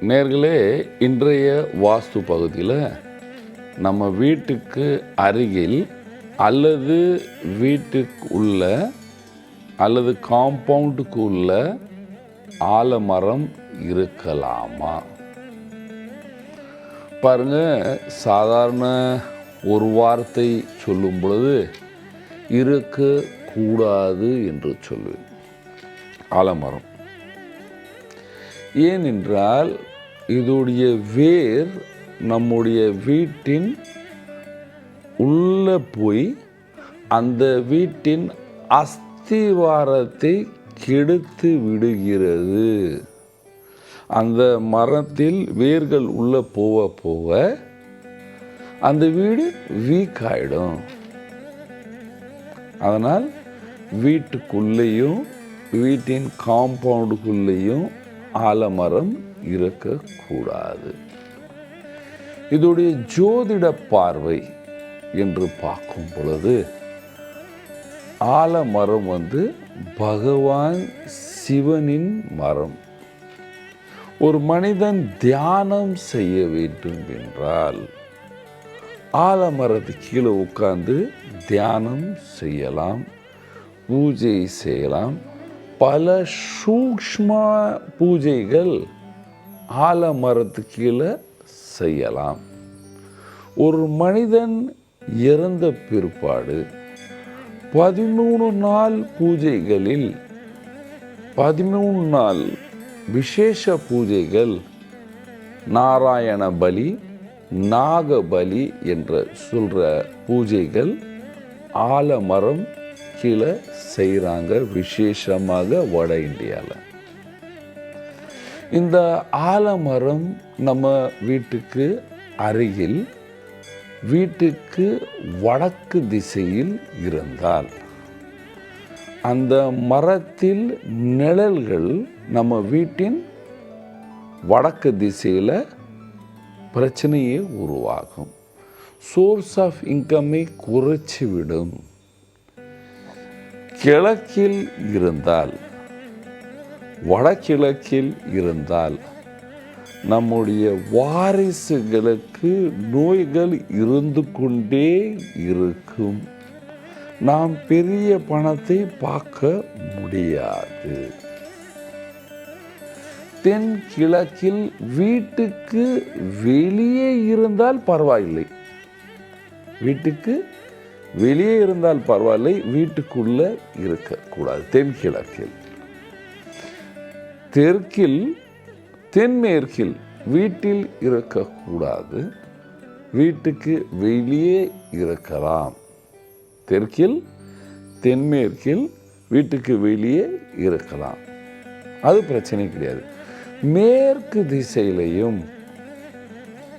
நேர்களே இன்றைய வாஸ்து பகுதியில் நம்ம வீட்டுக்கு அருகில் அல்லது வீட்டுக்கு உள்ள அல்லது காம்பவுண்டுக்கு உள்ள ஆலமரம் இருக்கலாமா? பாருங்க சாதாரண ஒரு வார்த்தை சொல்லும் பொழுது இருக்கக்கூடாது என்று சொல்லுவேன் ஆலமரம். ஏனென்றால் இதோடைய வேர் நம்முடைய வீட்டின் உள்ளே போய் அந்த வீட்டின் அஸ்திவாரத்தை கெடுத்து விடுகிறது. அந்த மரத்தில் வேர்கள் உள்ளே போக போக அந்த வீடு வீக் ஆகிடும் அதனால் வீட்டுக்குள்ளேயும் வீட்டின் காம்பவுண்டுக்குள்ளேயும் ஆலமரம் இருக்கக்கூடாது. இதோடைய ஜோதிட பார்வை என்று பார்க்கும் பொழுது ஆலமரம் வந்து பகவான் சிவனின் மரம். ஒரு மனிதன் தியானம் செய்ய வேண்டும் என்றால் ஆலமரத்து கீழே உட்கார்ந்து தியானம் செய்யலாம் பூஜை செய்யலாம் பல சூக்ம பூஜைகள் ஆலமரத்து கீழே செய்யலாம். ஒரு மனிதன் இறந்த பிற்பாடு பதிமூணு நாள் பூஜைகளில் பதிமூணு நாள் விசேஷ பூஜைகள் நாராயண பலி நாகபலி என்ற சொல்கிற பூஜைகள் ஆலமரம் கீழே செய்கிறாங்க விசேஷமாக வட இந்தியாவில் இந்த ஆலமரம் நம்ம வீட்டுக்கு அருகில் வீட்டுக்கு வடக்கு திசையில் இருந்தால் அந்த மரத்தில் நிழல்கள் நம்ம வீட்டின் வடக்கு திசையில் பிரச்சனையே உருவாகும். சோர்ஸ் ஆஃப் இன்கம்மை குறைச்சி விடும். கிழக்கில் இருந்தால் வடகிழக்கில் இருந்தால் நம்முடைய வாரிசுகளுக்கு நோய்கள் இருந்து கொண்டே இருக்கும். நாம் பெரிய பணத்தை பார்க்க முடியாது. தென் கிழக்கில் வீட்டுக்கு வெளியே இருந்தால் பரவாயில்லை. வீட்டுக்கு வெளியே இருந்தால் பரவாயில்லை வீட்டுக்குள்ள இருக்கக்கூடாது தென்கிழக்கில் தெற்கில் தென்மேற்கில் வீட்டில் இருக்கக்கூடாது வீட்டுக்கு வெளியே இருக்கலாம். தெற்கில் தென்மேற்கில் வீட்டுக்கு வெளியே இருக்கலாம். அது பிரச்சனை கிடையாது. மேற்கு திசையிலையும்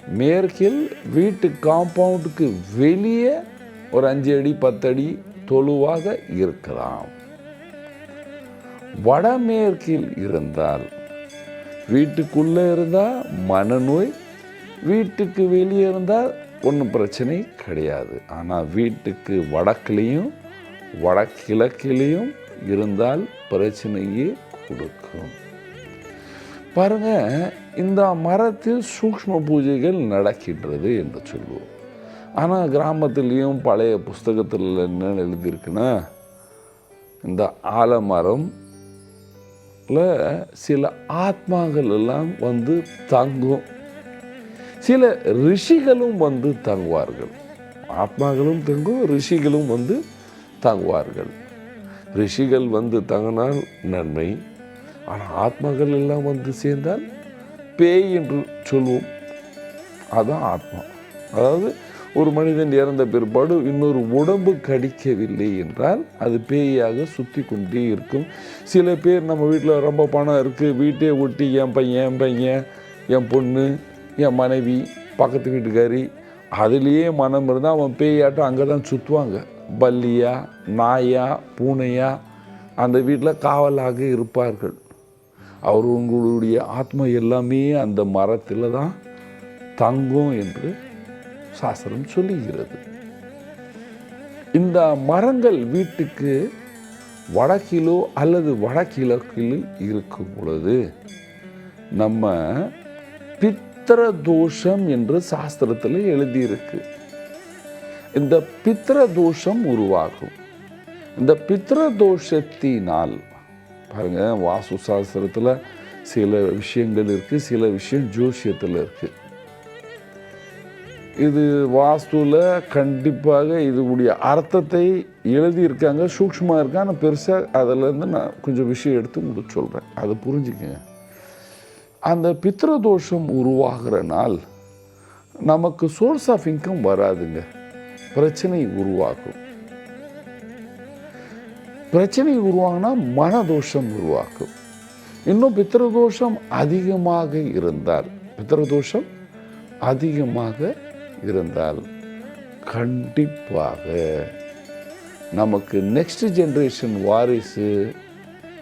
மேற்கில் வீட்டு காம்பவுண்டுக்கு வெளியே ஒரு அஞ்சு அடி பத்தடி தொழுவாக இருக்கலாம். வடமேற்கில் இருந்தால் வீட்டுக்குள்ளே இருந்தால் மனநோய் வீட்டுக்கு வெளியே இருந்தால் ஒன்றும் பிரச்சனை கிடையாது. ஆனால் வீட்டுக்கு வடக்குலேயும் வடகிழக்கிலையும் இருந்தால் பிரச்சனையே கொடுக்கும். பாருங்க இந்த மரத்தில் சூக்ஷ்ம பூஜைகள் நடக்கின்றது என்று சொல்லுவோம். ஆனால் கிராமத்துலேயும் பழைய புஸ்தகத்தில் என்ன எழுதியிருக்குன்னா இந்த ஆலமரம் சில ஆத்மாக்கள் எல்லாம் வந்து தங்கும். சில ரிஷிகளும் வந்து தங்குவார்கள். ஆத்மாக்களும் தங்கும் ரிஷிகளும் வந்து தங்குவார்கள். ரிஷிகள் வந்து தங்கினால் நன்மை ஆனால் ஆத்மாக்கள் எல்லாம் வந்து சேர்ந்தால் பேய் என்று சொல்லுவோம் அதுதான் ஆத்மா. அதாவது ஒரு மனிதன் இறந்த பிற்பாடு இன்னொரு உடம்பு கடிக்கவில்லை என்றால் அது பேயாக சுற்றி கொண்டே இருக்கும். சில பேர் நம்ம வீட்டில் ரொம்ப பணம் இருக்குது வீட்டே ஒட்டி என் பையன் என் பையன் என் பொண்ணு என் மனைவி பக்கத்து வீட்டுக்காரி அதுலேயே மனம் இருந்தால் அவன் பேயாட்டம் அங்கே தான் சுற்றுவாங்க பல்லியா நாயா பூனையா அந்த வீட்டில் காவலாக இருப்பார்கள். அவர் உங்களுடைய ஆத்மா எல்லாமே அந்த மரத்தில் தான் தங்கும் என்று சாஸ்திரம் சொல்லுகிறது. இந்த மரங்கள் வீட்டுக்கு வடக்கிலோ அல்லது வடகிழக்கில் இருக்கும் பொழுது நம்ம பித்திர தோஷம் என்று சாஸ்திரத்தில் எழுதியிருக்கு. இந்த பித்திர தோஷம் உருவாகும். இந்த பித்திர தோஷத்தினால் பாருங்க வாஸ்து சாஸ்திரத்தில் சில விஷயங்கள் இருக்கு சில விஷயம் ஜோசியத்தில் இருக்கு. இது வாஸ்துவில் கண்டிப்பாக இதுடைய அர்த்தத்தை எழுதியிருக்காங்க சூக்ஷமாக இருக்கா ஆனால் பெருசாக அதிலேருந்து நான் கொஞ்சம் விஷயம் எடுத்து உங்களுக்கு சொல்கிறேன் அதை புரிஞ்சுக்கங்க. அந்த பித்திர தோஷம் உருவாகிற நாள் நமக்கு சோர்ஸ் ஆஃப் இன்கம் வராதுங்க. பிரச்சனை உருவாகும் பிரச்சனை உருவாகினா மனதோஷம் உருவாக்கும். இன்னும் பித்திரதோஷம் அதிகமாக இருந்தால் பித்திரதோஷம் அதிகமாக இருந்தால் கண்டிப்பாக நமக்கு நெக்ஸ்ட் ஜென்ரேஷன் வாரிசு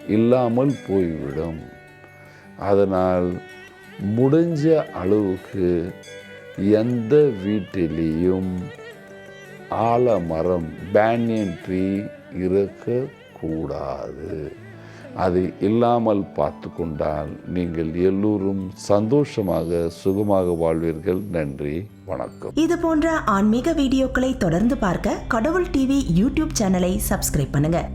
இல்லாமல் போய்விடும். அதனால் முடிஞ்ச அளவுக்கு எந்த வீட்டிலேயும் ஆலமரம் பேனியன் ட்ரீ இருக்கக்கூடாது. அது இல்லாமல் பார்த்து கொண்டால் நீங்கள் எல்லோரும் சந்தோஷமாக சுகமாக வாழ்வீர்கள். நன்றி வணக்கம். இது போன்ற ஆன்மீக வீடியோக்களை தொடர்ந்து பார்க்க கடவுள் டிவி யூடியூப் சேனலை சப்ஸ்கிரைப் பண்ணுங்க.